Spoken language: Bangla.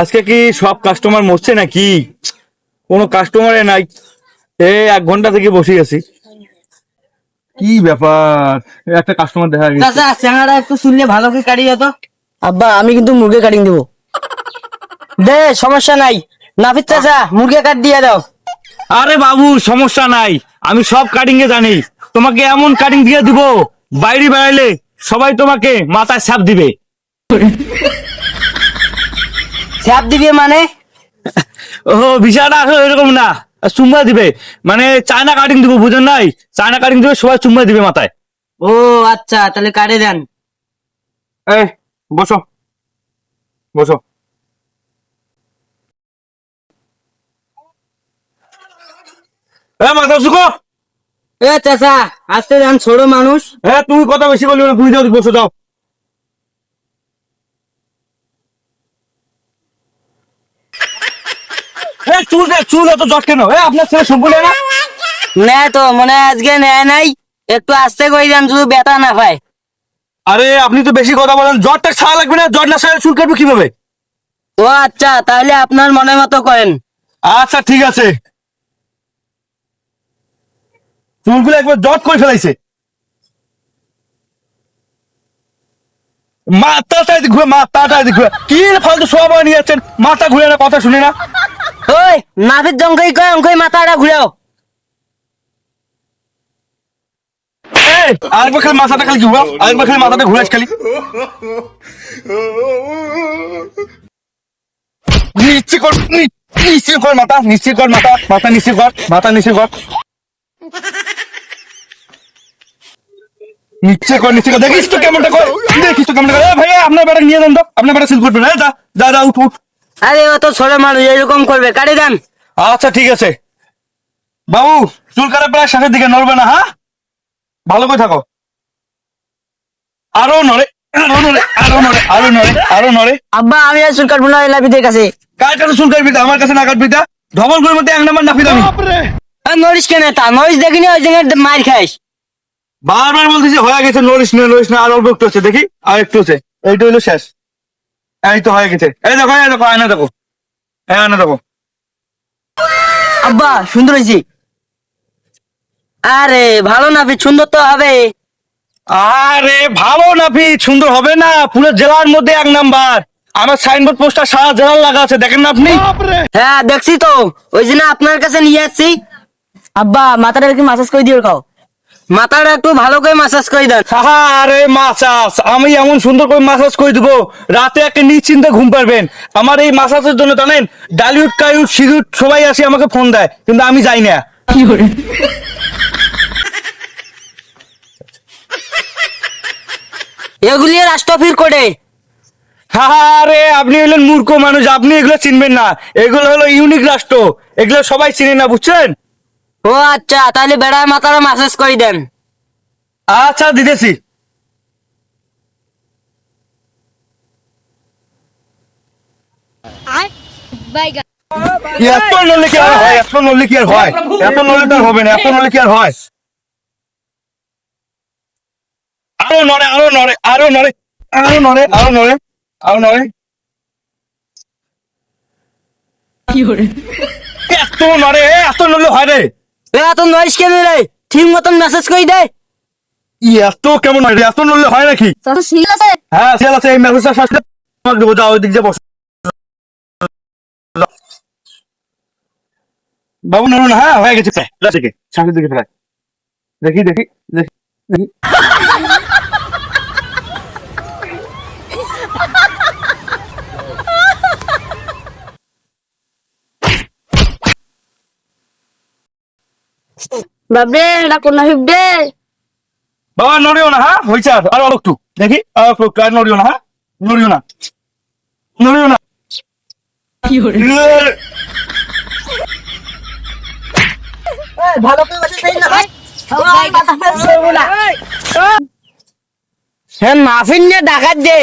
আজকে কি সব কাস্টমার মরছে নাকি? কোনো কাস্টমারে নাই। এই এক ঘণ্টা থেকে বসে আছি। কি ব্যাপার? একটা কাস্টমার দেখা গেছে। চাচা চেঙ্গাটা একটু শুনলে ভালো করে কাটিয়ে তো। আব্বা আমি কিন্তু মুরগি কাটিং দেবো। দে সমস্যা নাই। নাফিদ চাচা মুরগি কাট দিয়ে দাও। আরে বাবু সমস্যা নাই। আমি সব কাটিং এ জানি। তোমাকে এমন কাটিং দিয়ে দিব বাইরে বেড়াইলে সবাই তোমাকে মাথায় ছাপ দিবে। স্যাপ দিবে মানে? ও বিষয়টা আসলে এরকম না। চুম্বা দিবে। মানে চায়না কাটিং দিব বুঝেন নাই? চায়না কাটিং দিবে সবাই চুম্বা দিবে মাথায়। ও আচ্ছা তাহলে কাটে দেন। এই বসো। বসো। মাথা শুকো। এ চাচা আসতে দেন ছোট মানুষ। হ্যাঁ তুমি কথা বেশি বলবে না তুমি যাও বসে যাও। চুল চুল এত জট কেন? এ আপনার ছেলে সম্পূর্ণ না? নেয় তো মনে আজকে নেয় নাই। একটু আস্তে করে দেন শুধু ব্যথা না পায়। আরে আপনি তো বেশি কথা বলেন জ্বরটা ছাড়া লাগবে না জ্বর না ছাড়া চুল কাটবে কীভাবে? ও আচ্ছা তাহলে আপনার মনের মতো করেন। আচ্ছা ঠিক আছে। চুলগুলো একবার জট করে ফেলাইছে। মাথাটা ঘুরে মাথাটা ঘুরে কি ফালতু সব নিয়ে যাচ্ছেন? মাথা ঘুরে না কথা শুনে না। ওই নাফিদ জঙ্কই কয় অঙ্কই মাথাটা ঘুরাও। আরেকবার খালি মাথাটা খালি ঘুরাও আরেকবার খালি মাথাটা ঘুরাস খালি। নিশ্চয় কর নি- নিশ্চয় কর মাথা নিশ্চয় কর মাথা মাথা নিশ্চয় কর মাথা নিশ্চয় কর। নিশ্চয় কর নিশ্চয় কর। দেখিস তো কেমনটা কর। দেখিস তো কেমনটা কর। এ ভাইয়া আপনার বেটা নিয়ে দেন তো। আপনার বেটা সিল করবেন এই যা যা যা উঠ উঠ। আরে ও তো ছোট মানুষ এরকম করবে। কাটে দেন। আচ্ছা ঠিক আছে। বাবু চুল কাটা প্রায় শেষের দিকে নড়বে না হ্যাঁ? ভালো করে থাকো। আরও নড়ে আরও নড়ে আরও নড়ে আরও নড়ে আরও নড়ে। আব্বা আমি আর চুল কাটবো না লাভিদের কাছে। কার কাছে চুল কাটবি? আমার কাছে না কাটবি তা? ধবল করে মধ্যে এক নাম্বার নাফি দামি আর নরিস কেন তা? নরিস দেখিনি ওই জায়গায় মার খাইস। বারবার বলতেছি হয়ে গেছে নড়িস না নড়িস না আর অল্প একটু আছে দেখি আর একটু আছে এইটা হলো শেষ। এই তো হয়ে গেছে। এই দেখো এই দেখো আয়না দেখো। এই আয়না দেখো। আব্বা সুন্দর হয়েছি। আরে ভালো না সুন্দর তো হবে। আরে ভালো নাফি সুন্দর হবে না। পুরো জেলার মধ্যে এক নাম্বার। আমার সাইনবোর্ড পোস্টার সারা জেলার লাগা আছে দেখেন না আপনি? হ্যাঁ দেখছি তো। ওই জন্য আপনার কাছে নিয়ে আসছি। আব্বা মাথাটা কি মাসাজ করে দিও খাও। মাথাটা একটু ভালো করে মাসাজ করে দেন। আরে মাসাজ আমি এমন সুন্দর করে মাসাজ করে দেবো রাতে একটা নিশ্চিন্তে ঘুম পারবেন। আমার এই মাসাজের জন্য জানেন ডালিউড কালিউড সিলিউড সবাই আসে আমাকে ফোন দেয় কিন্তু আমি যাই না। এগুলি রাষ্ট্রফির করে আরে আপনি হলেন মূর্খ মানুষ আপনি এগুলো চিনবেন না। এগুলো হলো ইউনিক রাষ্ট্র। এগুলো সবাই চিনে না বুঝছেন? ও আচ্ছা তাহলে বেড়ার মাথাটা মাসাজ করে দেন। আচ্ছা দিতেছি। এত নড়লে কি আর হয়? এত নড়লে কি আর হয়? এত নড়লে তো আর হবে না এত নড়লে কি আর হয়? আরও নড়ে আরও নড়ে আরও নড়ে আরও নড়ে আরও নড়ে আরও নড়ে। এত নড়ে এত নড়লে হয় রে। এ এত নরিস কেন রে? ঠিক মতন মেসেজ করে দে। এত কেমন হয় এত নড়লে হয় নাকি? হ্যাঁ শিয়াল আছে এই মেসেজটা শাসলে তোমাকে দেবো যাও ওই দিক দিয়ে বসো। বাবু নড়ুন হ্যাঁ হয়ে গেছে প্রায়। দেখি দেখি দেখি দেখি। বাবরে এটা কোন হিবডে বাবা নড়িও না হ্যাঁ হয়েছে আর আর একটু দেখি আর একটু আর নড়িও না হ্যাঁ নড়িও না। নড়িও না। ভালো করে বসে দেই না ভাই হ্যাঁ নাফিন নিয়ে ডাকাত দে।